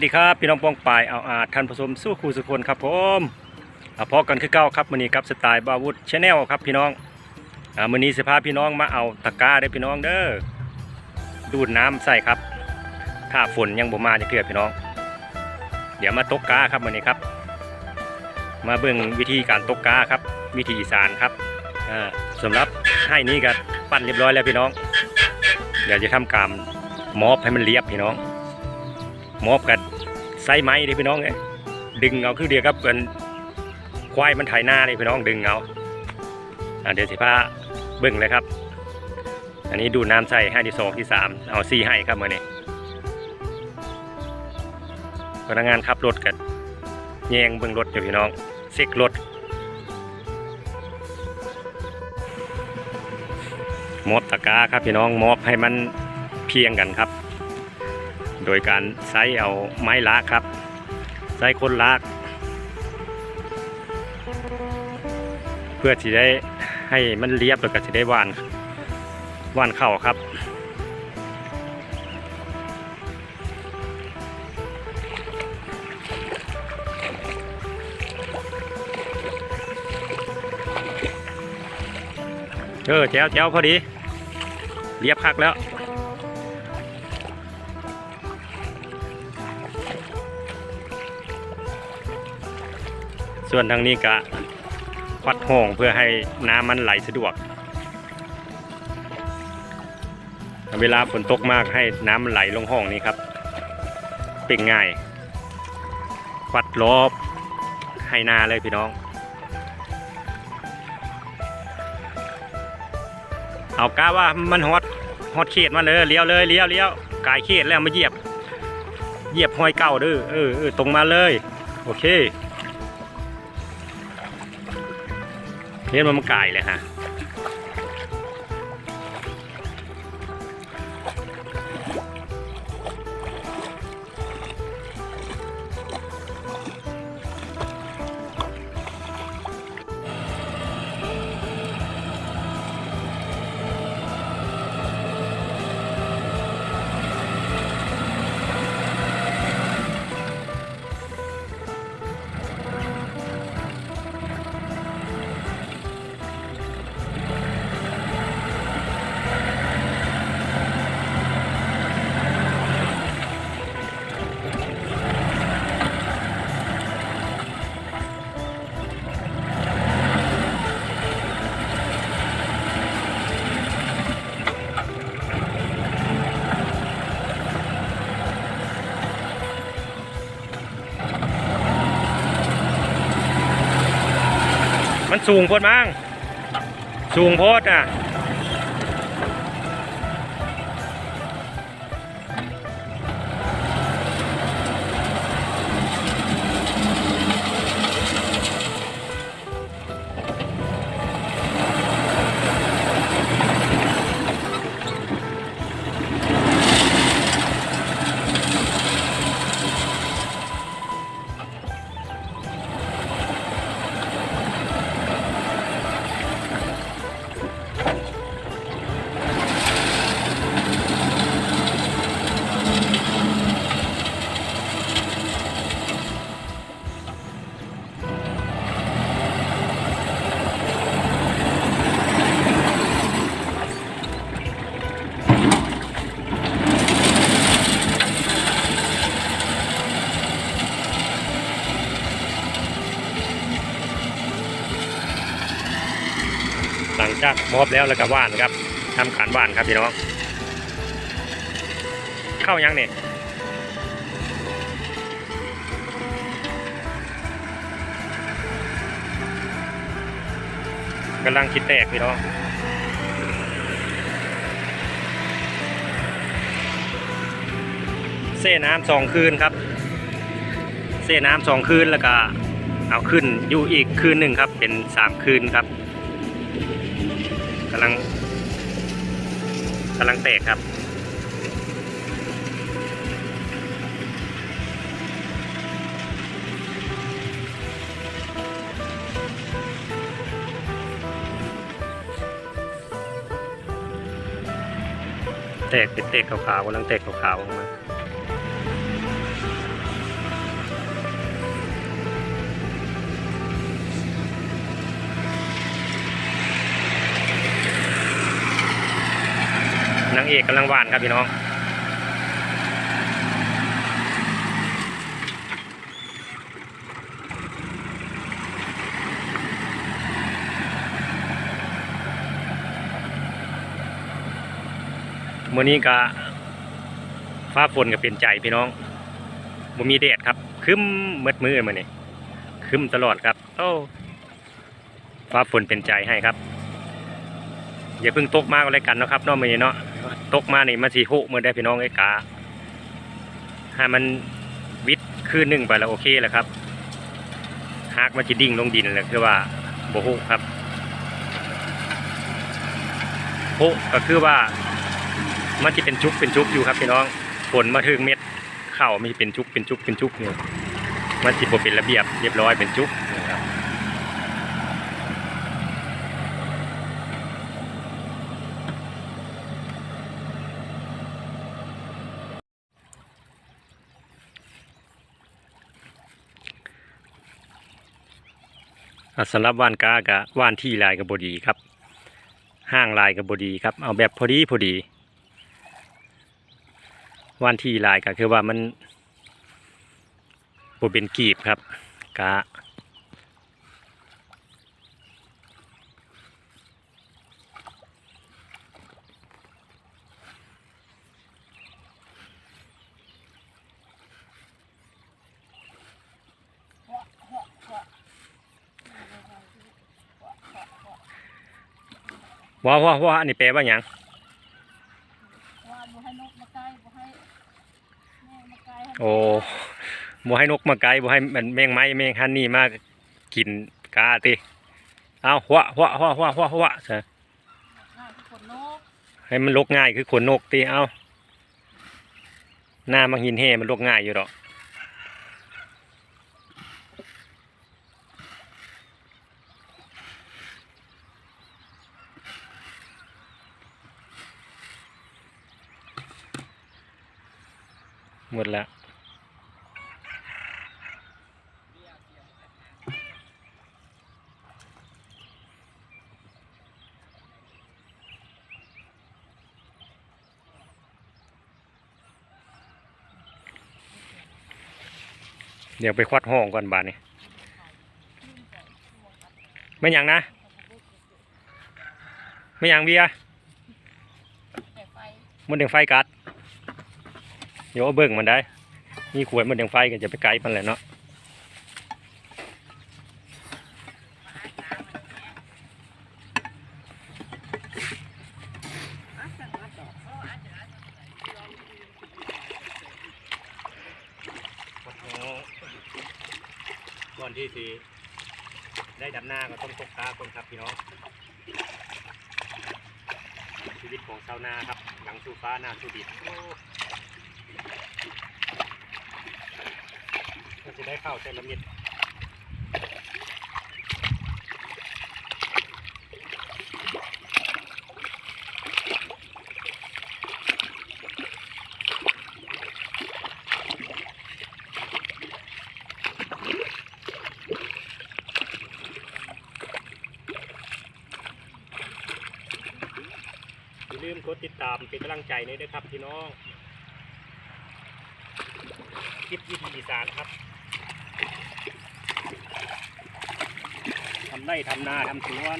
สวัสดีครับพี่น้องป้องปายเอาอาท่านผสมสู้ครูสุคนครับผมอ่าพอกันคือเก้าครับมือนี้กับสไตล์บาวุฒชาแนลครับพี่น้องอ่ามื้อนี้สิพาพี่น้องมาเอาตะกร้าเด้พี่น้องเด้อดูดน้ำใส่ครับ ถ้าฝนยังบ่มาจะเกลือพี่น้อง เดี๋ยวมาตกกาครับมือนี้ครับ มาเบิ่งวิธีการตกกาครับ วิธีอีสานครับอ่าสำหรับให้นี้ก็ปั้นเรียบร้อยแล้วพี่น้องเดี๋ยวจะทำการมอบให้มันเรียบพี่น้อง มอบกันไส้ไม้ดิพี่น้องเอ้ยดึงเอาคือเดียวกับเป็นควายมันไถนาเลยพี่น้องดึงเอาอะเดี๋ยวสิพาเบิ่งเลยครับ อันนี้ดูน้ำใส่ให้ที่สองที่สามเอาซีให้ครับเมื่อนี้พนักงานขับรถกันแยงเบิ่งรถอยู่พี่น้องเซ็กรถมอบตะกาครับพี่น้องมอบให้มันเพียงกันครับ ดยการใช้เอาไม้ลากครับ ใช้คนลาก เพื่อที่ได้ให้มันเรียบแล้วก็จะได้หวานหวานเข้าครับเออแจ้วแจ้วพอดี เรียบคักแล้ว ส่วนทางนี้ก็ควัดห้องเพื่อให้น้ำมันไหลสะดวก เวลาฝนตกมากให้น้ำมันไหลลงห้องนี้ครับ เป็นง่ายควัดรอบให้นาเลยพี่น้อง เอากาว่ามันฮอตฮอตเขตมาเลยเลี้ยวเลยเลี้ยวเลี้ยวกายเขตแล้วมาเหยียบ เหยียบห้อยเก่าเด้อเออเออตรงมาเลย โอเค เห็นมันมันไก่เลยฮะ มันสูงโพดมั้งสูงโพดอะากมอบแล้วแล้วก็ว่านครับทำการว่านครับพี่น้องเข้ายังเนี่ยกำลังคิดแตกพี่น้องเส้น้ำสองคืนครับ เส้น้ำสองคืนแล้วก็เอาขึ้นอยู่อีกคืนหนึ่งครับ เป็นสามคืนครับำลังกำลังแตกครับแตกเป็นแตกขาวๆกำลังแตกขาวๆออกมา เอกกำลังหวานครับพี่น้องมื้อนี้ก็ฟ้าฝนก็เป็นใจพี่น้องบ่มีแดดครับคึ้มมืดมืดมื้อนี้ครึ้มตลอดครับโอ้ฟ้าฝนเป็นใจให้ครับอย่าเพิ่งตกมากอะไรกันนะครับนอกมือเนาะ ตกมานี่มันสิโหมื้อได้พี่น้องไอ้กาให้มันวิดคืนหนึ่งไปแล้วโอเคแหละครับหากมันสิดิ่งลงดินแล้วคือว่าโบ่ฮู้ครับโหก็คือว่ามันจะเป็นจุกเป็นจุกอยู่ครับพี่น้องฝนมาถึงเม็ดเข้ามีเป็นจุกเป็นจุกเป็นจุกเนี่ยมันจิบเป็นระเบียบเรียบร้อยเป็นจุกนะครับอะ สำหรับว่านกากะว่านที่ลายกับบดีครับ ห้างลายกับบดีครับ เอาแบบพอดีพอดีว่านที่ลายก็คือว่ามันบเป็นกีบครับกะ ว่าว่าว่าอันนี้แปลว่าหยังว่าบ่ให้นกมาใกล้บ่ให้แม่มาใกล้ให้โอ้บ่ให้นกมาไกลบ่ให้มันแมงไม้แมงฮันนี่มากินกาติเอาหัวหัวหัวหัวหัวหัวซะง่ายทุกคนนกให้มันลกง่ายคือขนนกติเอาหน้ามังหินแห่มันลกง่ายอยู่ดอก หมดแล้วเดี๋ยวไปควัดห้องก่อนบาดนี้ไม่หยังนะ ไม่หยังเบียร์แต่ไฟมันเดงไฟกัด เดี๋ยวเบิ่งมันได้ มีขวดมันเดงไฟก็จะไปไกลมันแหละเนาะก่อนที่สีได้ดำหน้าก็ต้องตกตาคนครับพี่น้องชีวิตของชาวนาครับหลังสู่ฟ้าหน้าสู่ดินโอ้ ก็จะได้เข้าวแต่ละเม็ดอย่าลืมกดติดตามเป็นกำลังใจในด้วยครับพี่น้องคลิปวิธีอีสานครับำไร่ทำนาทำสวน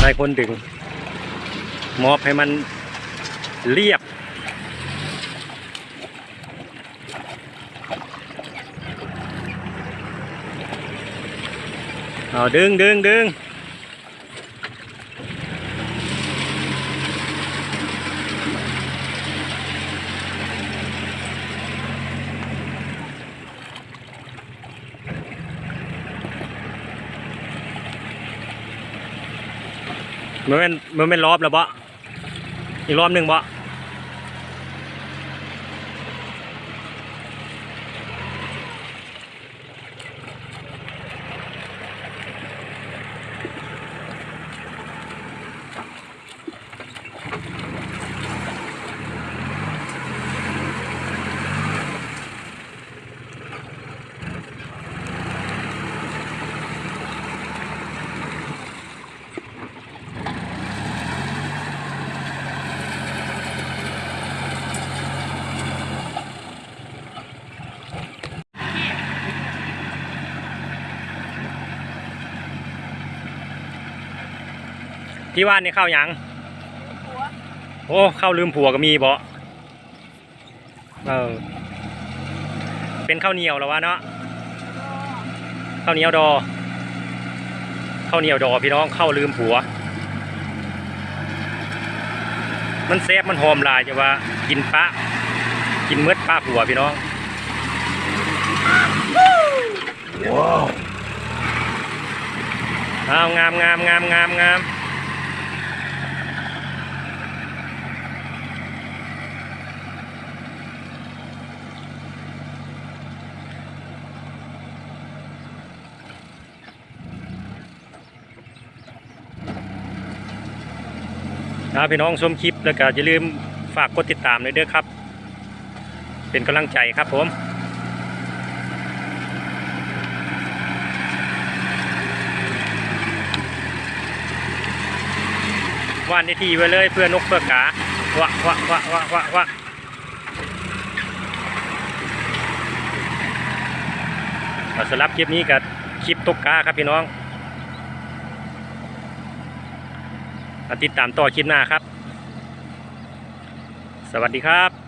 ได้คนดึงมอบให้มันเรียบ เอาดึงดึงดึงมันเป็นมันเป็นรอบแล้วบ่อีกรอบหนึ่งบ่ ที่ว่านนี่เข้าหยังหัวโอ้เข้าลืมผัวก็มีบ่เออ เป็นข้าวเหนียวแล้ววะเนาะก็ข้าวเหนียวดอข้าวเหนียวดอพี่น้องเข้าลืมผัว มันแซ่บมันหอมหลายจะว่ากินปะกินเมืดป้าผัวพี่น้องว้าวเอางามงามงามงามงาม เอาพี่น้องชมคลิปแล้วก็อย่าลืมฝากกดติดตามเลยเด้อครับ เป็นกำลังใจครับผมวานในทีไว้เลยเพื่อนกเพื่อกาวะวะวะวะวะวะเอาสำหรับคลิปนี้กับคลิปตกกาครับพี่น้องมา ติดตามต่อคลิปหน้าครับ สวัสดีครับ